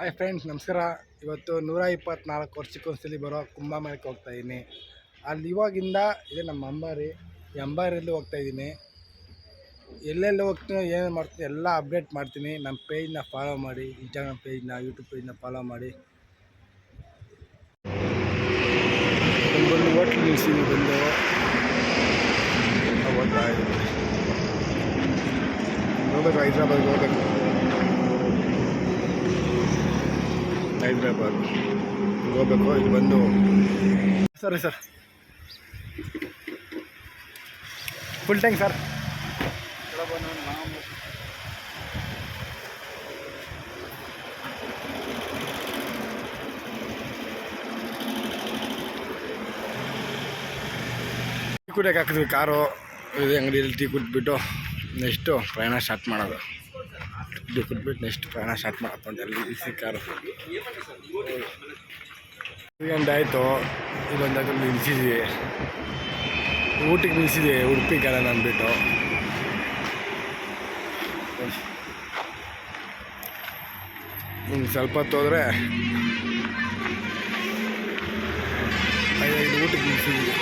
Hi friends, ನಮಸ್ಕಾರ. ಇವತ್ತು ನೂರ ಇಪ್ಪತ್ನಾಲ್ಕು ವರ್ಷಕ್ಕೊಂದ್ಸಲಿ ಬರೋ ಕುಂಭಮೇಳಕ್ಕೆ ಹೋಗ್ತಾ ಇದ್ದೀನಿ. ಅಲ್ಲಿ ಇವಾಗಿಂದ, ಇದೆ ನಮ್ಮ ಅಂಬಾರಿ, ಈ ಅಂಬಾರಿಯಲ್ಲಿ ಹೋಗ್ತಾ ಇದ್ದೀನಿ. ಎಲ್ಲೆಲ್ಲಿ ಹೋಗ್ತೀನಿ, ಏನೇನು ಮಾಡ್ತೀನಿ ಎಲ್ಲ ಅಪ್ಡೇಟ್ ಮಾಡ್ತೀನಿ. ನಮ್ಮ ಪೇಜ್ನ ಫಾಲೋ ಮಾಡಿ ಇನ್ಸ್ಟಾಗ್ರಾಮ್ ಪೇಜ್ನ ಯೂಟ್ಯೂಬ್ ಪೇಜ್ನ ಫಾಲೋ ಮಾಡಿ. ಹೋಟ್ಲ್ ನಿಲ್ಸಿದ್ದೀನಿ ಬಂದು ಹೋಗ್ಬೇಕು ಹೈದ್ರಾಬಾದ್ಗೆ ಹೋಗ್ಬೇಕು ಹೈದ್ರಾಬಾದ್. ಹೋಗ್ಬೇಕು, ಇಲ್ಲಿ ಬಂದು. ಸರಿ ಸರ್. Full tank sir. ಕುಡಿಯೋಕೆ ಹಾಕಿದ್ವಿ, ಕಾರು. ಇದು ಅಂಗಡಿಯಲ್ಲಿ ಟೀ ಕುಟ್ಬಿಟ್ಟು ನೆಕ್ಸ್ಟು ಪ್ರಯಾಣ ಸ್ಟಾರ್ಟ್ ಮಾಡೋದು. ಟೀ ಕುಟ್ಬಿಟ್ಟು ನೆಕ್ಸ್ಟ್ ಪ್ರಯಾಣ ಸ್ಟಾರ್ಟ್ ಮಾಡಪ್ಪ ಅಲ್ಲಿ ಸಿಕ್ಕಾರು ಇಲ್ಲೊಂದು ಆಯ್ತು ನಿಲ್ಸಿದ್ವಿ. ಊಟಿಗೆ ನಿಲ್ಸಿದ್ವಿ, ಉಡುಪಿ ಕಾಲ ಅಂದ್ಬಿಟ್ಟು. ಇನ್ನು ಸ್ವಲ್ಪ ಹೊತ್ತು ಹೋದರೆ ಊಟಕ್ಕೆ ನಿಲ್ಸಿದ್ವಿ.